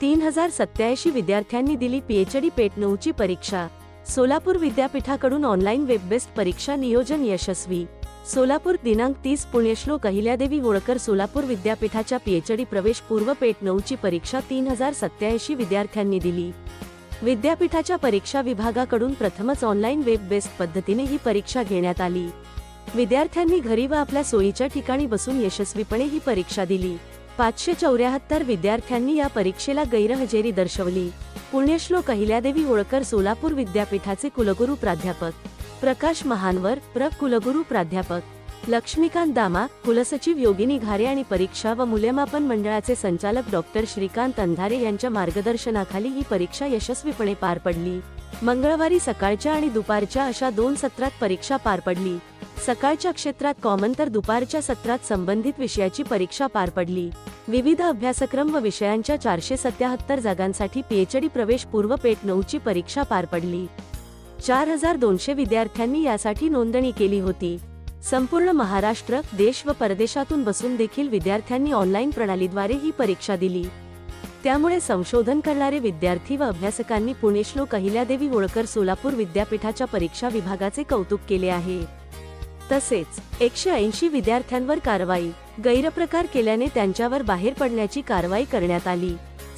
तीन हजार सत्याऐंशी विद्यार्थ्यांनी दिली पीएचडी पेट नऊची परीक्षा. सोलापूर विद्यापीठाकडून ऑनलाईन वेब बेस्ड परीक्षा नियोजन यशस्वी. सोलापूर दिनांक तीस पुण्यश्लोक अहिल्यादेवी होळकर सोलापूर विद्यापीठाच्या पीएचडी प्रवेश पूर्व पेट नऊची परीक्षा तीन हजार सत्याऐंशी विद्यार्थ्यांनी दिली. विद्यापीठाच्या परीक्षा विभागाकडून प्रथमच ऑनलाईन वेब बेस्ड पद्धतीने ही परीक्षा घेण्यात आली. विद्यार्थ्यांनी घरी व आपल्या सोयीच्या ठिकाणी बसून यशस्वीपणे ही परीक्षा दिली. पाचशे चौऱ्याहत्तर विद्यार्थ्यांनी या परीक्षेला गैरहजेरी दर्शवली. पुण्यश्लोक अहिल्यादेवी होळकर सोलापूर विद्यापीठाचे कुलगुरू प्राध्यापक. प्रकाश महानवर प्र. कुलगुरू प्राध्यापक. लक्ष्मीकांत दामा कुलसचिव योगिनी घारे आणि परीक्षा व मूल्यमापन मंडळाचे संचालक डॉक्टर श्रीकांत अंधारे यांच्या मार्गदर्शनाखाली ही परीक्षा यशस्वीपणे पार पडली. मंगळवारी सकाळच्या आणि दुपारच्या अशा दोन सत्रात परीक्षा पार पडली. सकाळच्या क्षेत्रात कॉमन तर दुपारच्या सत्रात संबंधित विषयाची परीक्षा पार पडली. विविध अभ्यासक्रम व विषयांच्या चारशे सत्याहत्तर जागांसाठी पीएचडी प्रवेश पूर्व पेट नऊची परीक्षा पार पडली. चार हजार दोनशे विद्यार्थ्यांनी यासाठी नोंदणी केली होती. संपूर्ण महाराष्ट्र देश व परदेशातून बसून देखील विद्यार्थ्यांनी ऑनलाईन प्रणालीद्वारे ही परीक्षा दिली. त्यामुळे संशोधन करणारे विद्यार्थी व अभ्यासकांनी पुणेश्लोक अहिल्यादेवी होळकर सोलापूर विद्यापीठाच्या परीक्षा विभागाचे कौतुक केले आहे. तसेच एकशे ऐंशी विद्यार्थ्यांवर कारवाई. गैरप्रकार केल्याने त्यांच्यावर बाहेर पडण्याची कारवाई करण्यात आली.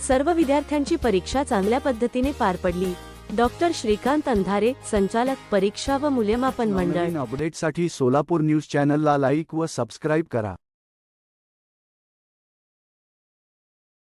सर्व विद्यार्थ्यांची परीक्षा चांगल्या पद्धतीने पार पडली. डॉक्टर श्रीकांत अंधारे संचालक परीक्षा व मूल्यमापन मंडळ. नवनवीन अपडेटसाठी सोलापूर न्यूज चॅनलला लाईक व सबस्क्राईब करा.